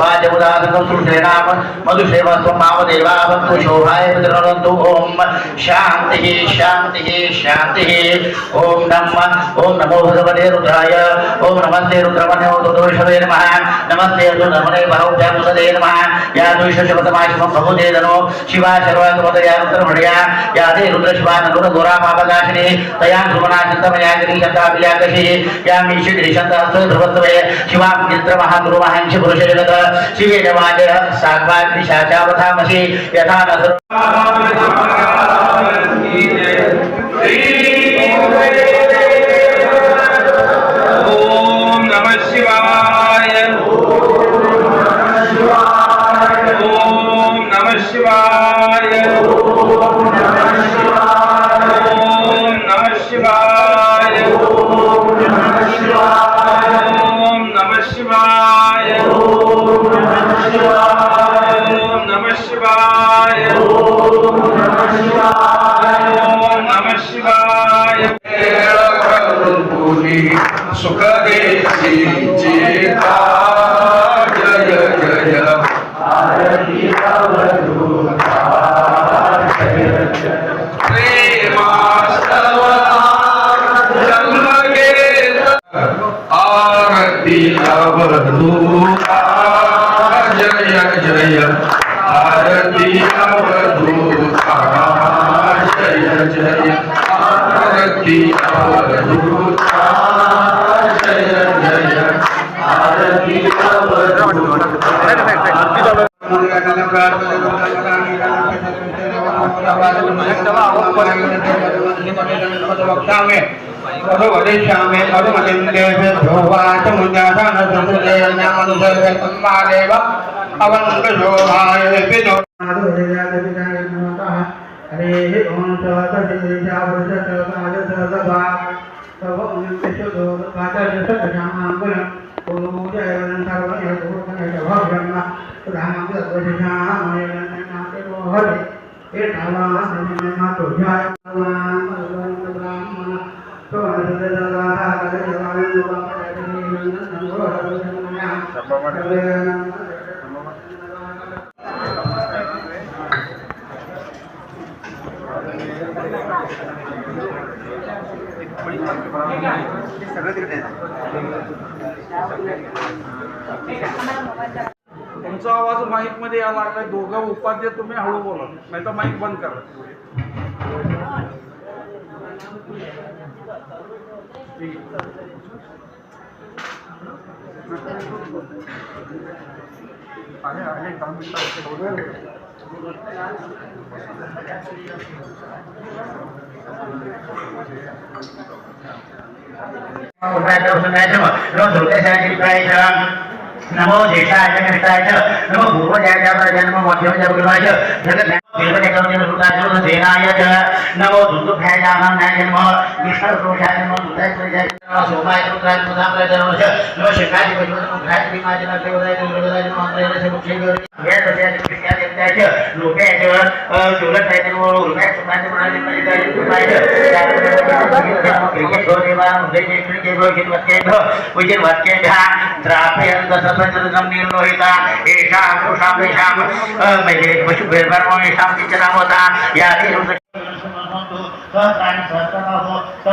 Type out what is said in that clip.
body. वाजमुदानं सुषेणाम मधुसेव स्वमावदेवावन्तु शोभाय पितृणन्तु ॐ शान्तिः नमः ॐ नमो भगवते रुद्राय। ॐ नमस्ते रुद्रमणे दोषवे नमः। नमस्ते रुद्रमणे बहुभ्यां सुदे नमः। या दुष्टशपतमाशिमं भगवते धनो शिवा रुद्रमणया या ते रुद्रशिवान तया सुमनाशन्तमया गिरीशन्ताभियाकशी या मीशि गिरीशन्तास्तु ध्रुवत्वे शिवां चित्रमहागुरुमहंसि पुरुषजगत शिवे नवाज साग्वाग्निशाचावधामसि यथा न नमः शिवाय ओम नमः शिवाय ओम नमः अवधूता जय जय आरती अवधूता जय जय आरती अवधूता जय जय आरती वदिष्यामि मधुमतिन्देभ्यो वाच मुञ्जासानसंसृतेर्नामनुसर्गसंवादेव अवन्तशोभाय पितो हरेः ॐ सवतशिशावृतसकाजसभा तव उन्नतिशुद्धो काचर्यसकशामाङ्गुलम् पूजयवनं सर्वयभूतयभव्यम् रामं सर्वशिशामयनातिरो हरे तुमचा आवाज माईकमध्ये यायला लागलाय. दोघं उपाध्य तुम्ही हळू बोला. नाही तर माईक बंद करा. आहे नमो ज्येष्ठाय च कनिष्ठाय च नमो पूर्वजाय च प्रजाय नमो मध्यमाय च च नमो अनन्याय नमो विष्णुपुरुषाय च नमो दुर्गाय प्रजाय च सोमाय रुद्राय च मुदाम्राय च नमो नमो शिवाय मुखाय च भीमाय च नरदेवाय दुर्गाय नमो अन्द्राय मुख्य गौरी या तस्या कृष्णाय देवताय च लोकाय च च नमो रुगाय च प्राय च प्राय च प्राय च कृपाय च क्रिकेट गोदेवा उदय च क्रिकेट गोदेवा वाक्येभ्य विजय वाक्येभ्य द्रापयन्त सपञ्चरकं निर्लोहिता एषा पुरुषां तेषां महिले শান্তি চেনামতা ইয়াদি स